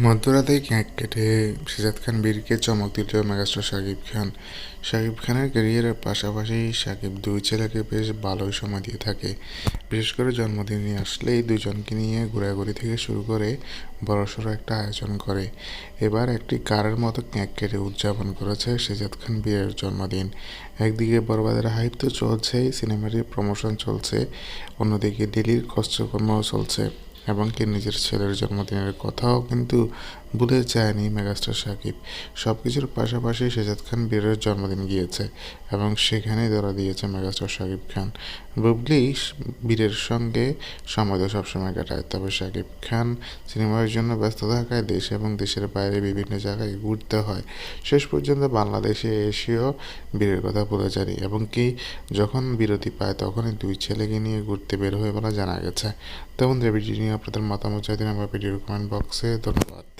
মধ্যরাতেই ক্যাঁক কেটে সিজাদ খান বীরকে চমক দিল মেগাস্টার শাকিব খান। শাকিব খানের ক্যারিয়ারের পাশাপাশি শাকিব দুই ছেলেকে বেশ ভালোই সময় দিয়ে থাকে। বিশেষ করে জন্মদিনে আসলেই দুজনকে নিয়ে ঘোরাঘুরি থেকে শুরু করে বড়সড় একটা আয়োজন করে। এবার একটি কারের মতো ক্যাঁক কেটে উদযাপন করেছে সিজাদ খান বীরের জন্মদিন। একদিকে বরবাদের হাইপ তো চলছেই, সিনেমাটির প্রমোশন চলছে, অন্যদিকে ডেলির কষ্টকর্মও চলছে। এবং কি নিজের ছেলের জন্মদিনের কথাও কিন্তু ভুলে যায়নি মেগাস্টার সাকিব। সব কিছুর পাশাপাশি শেজাদ খান বীরের জন্মদিন গিয়েছে এবং সেখানেই ধরা দিয়েছে মেগাস্টার সাকিব খান। বুবলি বীরের সঙ্গে সময় তো সবসময় কাটায়, তবে সাকিব খান সিনেমার জন্য ব্যস্ত থাকায় দেশ এবং দেশের বাইরে বিভিন্ন জায়গায় ঘুরতে হয়। শেষ পর্যন্ত বাংলাদেশে এসেও বীরের কথা ভুলে যায়নি এবং কি যখন বিরতি পায় তখনই দুই ছেলেকে নিয়ে ঘুরতে বের হয়ে বলা জানা গেছে। তেমন ভিডিও নিয়ে আপনাদের মতামত চাইতেন আমার ভিডিওর কমেন্ট বক্সে ধন্যবাদ।